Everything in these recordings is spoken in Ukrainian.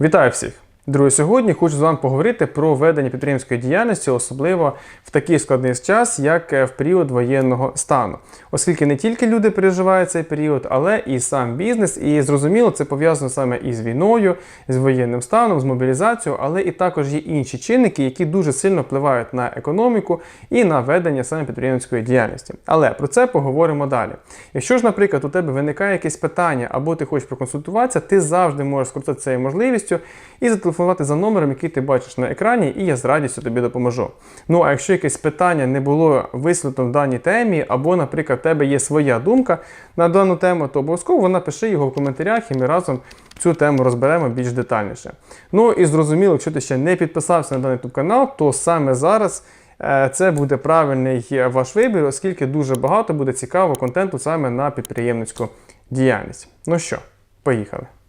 Вітаю всіх! Друзі, сьогодні хочу з вами поговорити про ведення підприємської діяльності, особливо в такий складний час, як е, в період воєнного стану, оскільки не тільки люди переживають цей період, але і сам бізнес. І зрозуміло, це пов'язано саме із війною, з воєнним станом, з мобілізацією, але і також є інші чинники, які дуже сильно впливають на економіку і на ведення саме підприємської діяльності. Але про це поговоримо далі. Якщо ж, наприклад, у тебе виникає якесь питання або ти хочеш проконсультуватися, ти завжди можеш скористатися цією можливістю і зателефонувати за номером, який ти бачиш на екрані, і я з радістю тобі допоможу. Ну а якщо якесь питання не було висвітлено в даній темі, або, наприклад, в тебе є своя думка на дану тему, то обов'язково напиши його в коментарях, і ми разом цю тему розберемо більш детальніше. Ну і зрозуміло, якщо ти ще не підписався на даний YouTube канал, то саме зараз. е, Це буде правильний ваш вибір, оскільки дуже багато буде цікавого контенту саме на підприємницьку діяльність. Ну що, поїхали.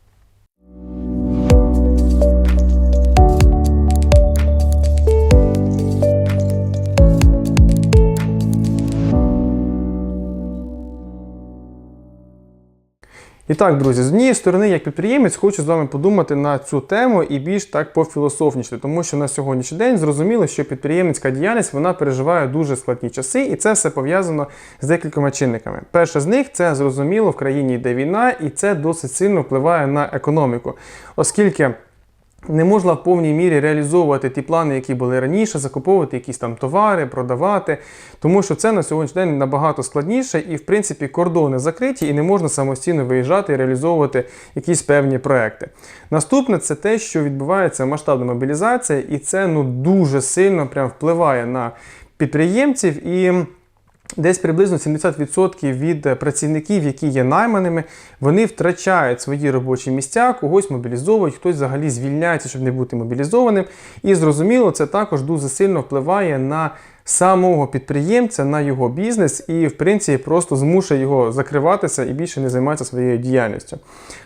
І так, друзі, з однієї сторони, як підприємець, хочу з вами подумати на цю тему і більш так пофілософніше, тому що на сьогоднішній день зрозуміло, що підприємницька діяльність вона переживає дуже складні часи, і це все пов'язано з декількома чинниками. Перше з них це зрозуміло в країні йде війна, і це досить сильно впливає на економіку, оскільки. Не можна в повній мірі реалізовувати ті плани, які були раніше, закуповувати якісь там товари, продавати, тому що це на сьогоднішній день набагато складніше, і в принципі кордони закриті, і не можна самостійно виїжджати і реалізовувати якісь певні проекти. Наступне це те, що відбувається масштабна мобілізація, і це ну дуже сильно прям впливає на підприємців і. Десь приблизно 70% від працівників, які є найманими, вони втрачають свої робочі місця, когось мобілізовують, хтось взагалі звільняється, щоб не бути мобілізованим. І зрозуміло, це також дуже сильно впливає на самого підприємця, на його бізнес і, в принципі, просто змушує його закриватися і більше не займатися своєю діяльністю.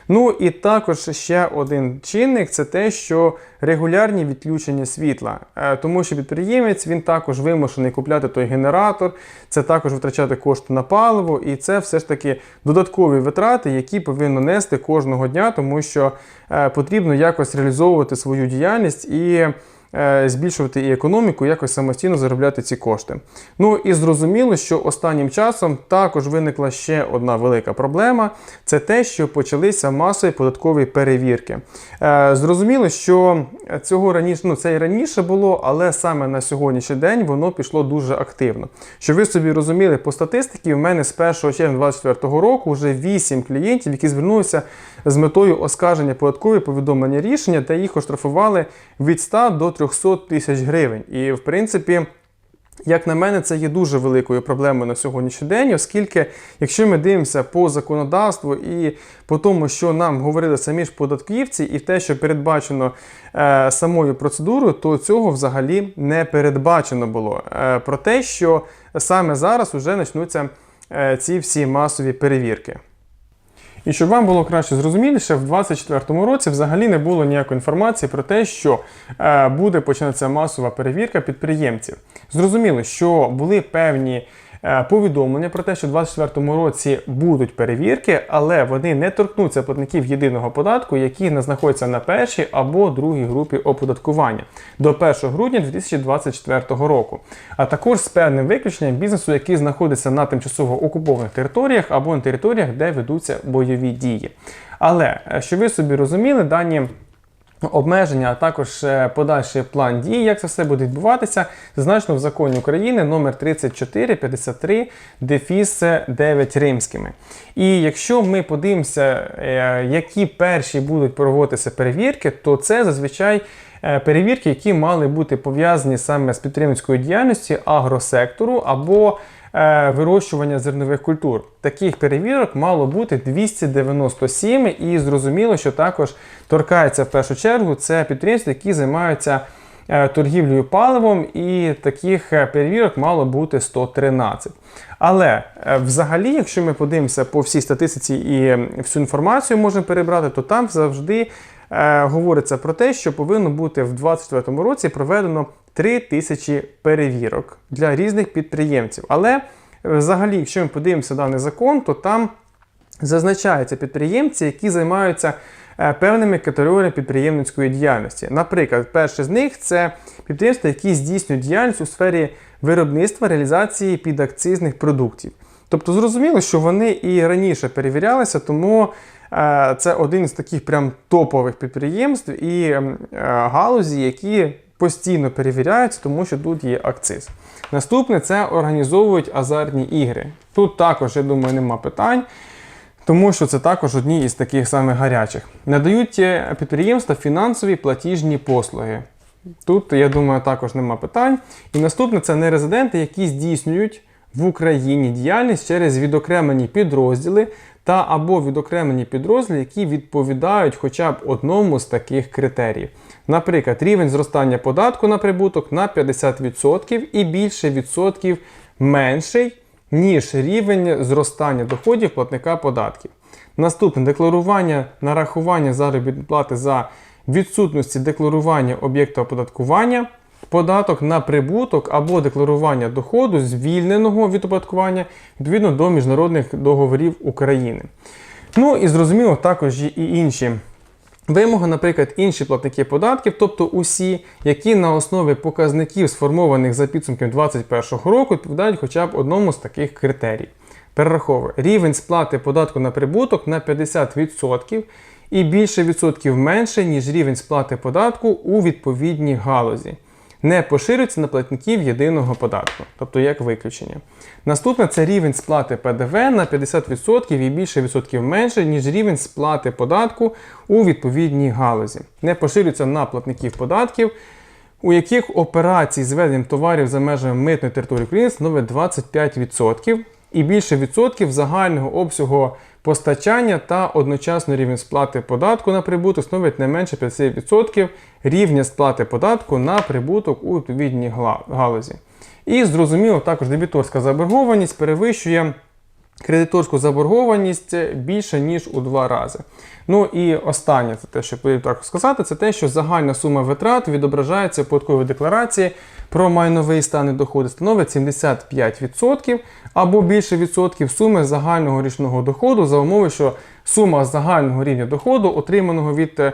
Ну і також ще один чинник це те, що регулярні відключення світла, Е, тому що підприємець він також вимушений купляти той генератор, це також витрачати кошти на паливо, і це все ж таки додаткові витрати, які повинно нести кожного дня, тому що е, потрібно якось реалізовувати свою діяльність і. Е, Збільшувати і економіку, якось самостійно заробляти ці кошти. Ну і зрозуміло, що останнім часом також виникла ще одна велика проблема: це те, що почалися масові податкові перевірки. Е, Зрозуміло, що цього раніше, ну це і раніше було, але саме на сьогоднішній день воно пішло дуже активно. Щоб ви собі розуміли, по статистиці, в мене з 1 червня 2024 року вже 8 клієнтів, які звернулися з метою оскарження податкової повідомлення рішення, де їх оштрафували від 100 до 300 тисяч гривень. І в принципі. Як на мене, це є дуже великою проблемою на сьогоднішній день, оскільки, якщо ми дивимося по законодавству і по тому, що нам говорили самі ж податківці, і те, що передбачено е, самою процедурою, то цього взагалі не передбачено було. Е, про те, що саме зараз вже почнуться е, ці всі масові перевірки. І щоб вам було краще зрозуміліше, в 2024 році взагалі не було ніякої інформації про те, що е, буде починатися масова перевірка підприємців. Зрозуміло, що були певні повідомлення про те, що в 2024 році будуть перевірки, але вони не торкнуться платників єдиного податку, які не знаходяться на першій або другій групі оподаткування до 1 грудня 2024 року, а також з певним виключенням бізнесу, який знаходиться на тимчасово окупованих територіях або на територіях, де ведуться бойові дії. Але е, щоб ви собі розуміли, дані. Обмеження, а також е, подальший план дій, як це все буде відбуватися, зазначено в законі України номер 3453 дефіс 9 римськими. І якщо ми подивимося, е, які перші будуть проводитися перевірки, то це зазвичай е, перевірки, які мали бути пов'язані саме з підтримською діяльністю агросектору або вирощування зернових культур. Таких перевірок мало бути 297, і зрозуміло, що також торкається в першу чергу це підприємства, які займаються е, торгівлею паливом, і таких е, перевірок мало бути 113. Але е, взагалі, якщо ми подивимося по всій статистиці і всю інформацію можемо перебрати, то там завжди е, говориться про те, що повинно бути в 2024 році проведено 3 тисячі перевірок для різних підприємців. Але е, взагалі, якщо ми подивимося даний закон, то там зазначаються підприємці, які займаються е, певними категоріями підприємницької діяльності. Наприклад, перший з них це підприємства, які здійснюють діяльність у сфері виробництва реалізації підакцизних продуктів. Тобто зрозуміло, що вони і раніше перевірялися, тому е, це один з таких прям топових підприємств і галузі, які постійно перевіряються, тому що тут є акциз. Наступне це організовують азартні ігри. Тут також, я думаю, нема питань. Тому що це також одні із таких самих гарячих. Надають е, підприємства фінансові платіжні послуги. Тут, я думаю, також нема питань. І наступне це нерезиденти, які здійснюють в Україні діяльність через відокремлені підрозділи та або відокремлені підрозділи, які відповідають хоча б одному з таких критеріїв. Наприклад, рівень зростання податку на прибуток на 50% і більше відсотків менший, ніж рівень зростання доходів платника податків. Наступне декларування нарахування заробітної плати за відсутності декларування об'єкта оподаткування, податок на прибуток або декларування доходу, звільненого від оподаткування відповідно до міжнародних договорів України. Ну і зрозуміло, також і інші Вимоги, наприклад, інші платники податків, тобто усі, які на основі показників, сформованих за підсумком 2021 року, відповідають хоча б одному з таких критерій. Перераховую рівень сплати податку на прибуток на 50% і більше відсотків менше, ніж рівень сплати податку у відповідній галузі. Не поширюється на платників єдиного податку, тобто як виключення. Наступне це рівень сплати ПДВ на 50% і більше відсотків менше, ніж рівень сплати податку у відповідній галузі. Не поширюється на платників податків, у яких операції з введенням товарів за межами митної території України становить 25% і більше відсотків загального обсягу постачання та одночасно рівень сплати податку на прибуток становить не менше 50% рівня сплати податку на прибуток у відповідній галузі. І зрозуміло, також дебіторська заборгованість перевищує кредиторську заборгованість більше ніж у два рази. Ну і останнє, це те, що потрібно також сказати, це те, що загальна сума витрат відображається в податковій декларації про майновий стан і доходи становить 75% або більше відсотків суми загального річного доходу за умови, що сума загального рівня доходу, отриманого від е,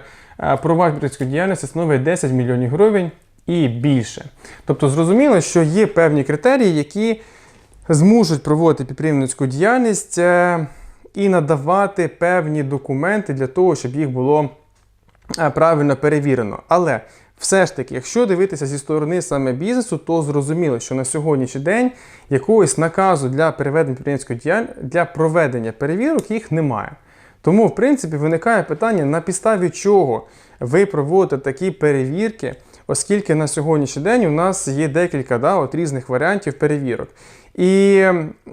провайдерської діяльності, становить 10 мільйонів гривень і більше. Тобто зрозуміло, що є певні критерії, які зможуть проводити підприємницьку діяльність е, і надавати певні документи для того, щоб їх було е, правильно перевірено. Але все ж таки, якщо дивитися зі сторони саме бізнесу, то зрозуміло, що на сьогоднішній день якогось наказу для переведення підприємницької діяльності для проведення перевірок їх немає. Тому, в принципі, виникає питання, на підставі чого ви проводите такі перевірки, оскільки на сьогоднішній день у нас є декілька да, от різних варіантів перевірок. І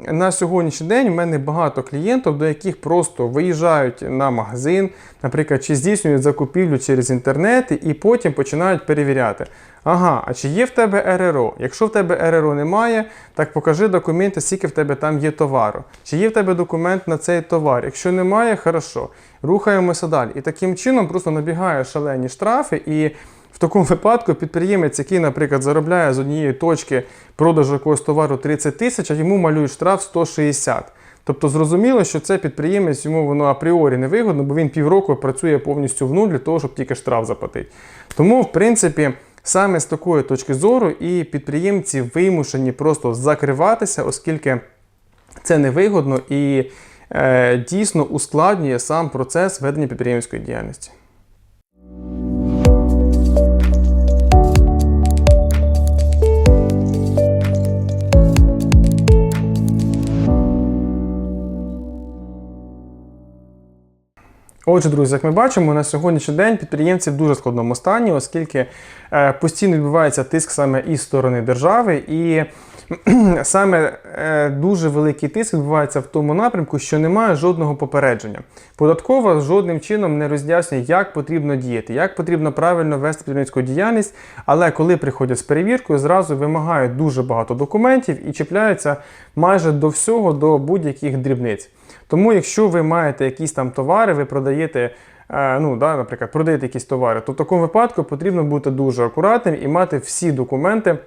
на сьогоднішній день у мене багато клієнтів, до яких просто виїжджають на магазин, наприклад, чи здійснюють закупівлю через інтернет, і потім починають перевіряти. Ага, а чи є в тебе РРО? Якщо в тебе РРО немає, так покажи документи, скільки в тебе там є товару. Чи є в тебе документ на цей товар? Якщо немає, хорошо. Рухаємося далі. І таким чином просто набігає шалені штрафи і. В такому випадку підприємець, який, наприклад, заробляє з однієї точки продажу якогось товару 30 тисяч, а йому малюють штраф 160. Тобто зрозуміло, що це підприємець йому воно апріорі не вигодно, бо він півроку працює повністю в нуль для того, щоб тільки штраф заплатити. Тому, в принципі, саме з такої точки зору і підприємці вимушені просто закриватися, оскільки це невигодно і е, дійсно ускладнює сам процес ведення підприємської діяльності. Отже, друзі, як ми бачимо, на сьогоднішній день підприємці в дуже складному стані, оскільки е, постійно відбувається тиск саме із сторони держави, і саме е, дуже великий тиск відбувається в тому напрямку, що немає жодного попередження. Податкова жодним чином не роз'яснює, як потрібно діяти, як потрібно правильно вести підприємницьку діяльність, але коли приходять з перевіркою, зразу вимагають дуже багато документів і чіпляються майже до всього, до будь-яких дрібниць. Тому, якщо ви маєте якісь там товари, ви продаєте, е, ну, да, наприклад, продаєте якісь товари, то в такому випадку потрібно бути дуже акуратним і мати всі документи,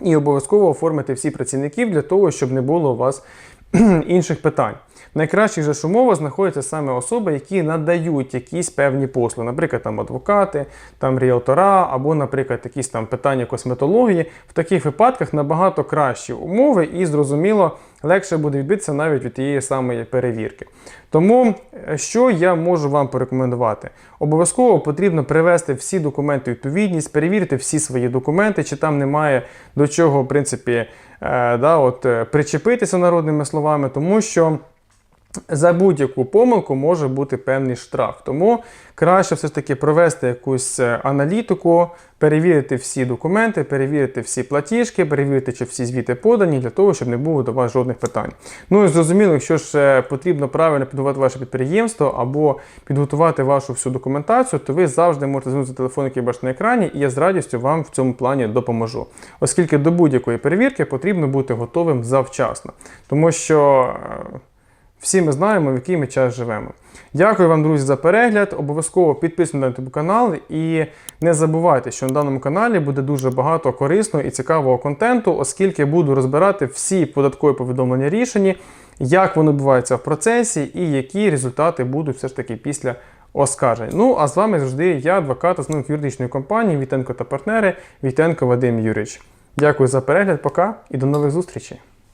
і обов'язково оформити всі працівників для того, щоб не було у вас інших питань. В найкращих же умовах знаходяться саме особи, які надають якісь певні послуги, наприклад, там адвокати, там ріелтора, або, наприклад, якісь там питання косметології. В таких випадках набагато кращі умови і зрозуміло. Легше буде відбитися навіть від тієї самої перевірки. Тому, е, що я можу вам порекомендувати? Обов'язково потрібно привести всі документи у відповідність, перевірити всі свої документи, чи там немає до чого, в принципі, е, да, от, е, причепитися народними словами, тому що. За будь-яку помилку може бути певний штраф. Тому краще все ж таки провести якусь е, аналітику, перевірити всі документи, перевірити всі платіжки, перевірити, чи всі звіти подані, для того, щоб не було до вас жодних питань. Ну і зрозуміло, якщо ж е, потрібно правильно підготувати ваше підприємство або підготувати вашу всю документацію, то ви завжди можете звернутися телефон, який бачите на екрані, і я з радістю вам в цьому плані допоможу. Оскільки до будь-якої перевірки потрібно бути готовим завчасно. Тому що. Всі ми знаємо, в який ми час живемо. Дякую вам, друзі, за перегляд. Обов'язково підписуйтесь на канал і не забувайте, що на даному каналі буде дуже багато корисного і цікавого контенту, оскільки буду розбирати всі податкові повідомлення рішення, як воно відбувається в процесі і які результати будуть все ж таки після оскаржень. Ну а з вами завжди я, адвокат основник юридичної компанії Вітенко та партнери Вітенко Вадим Юрич. Дякую за перегляд, пока і до нових зустрічей.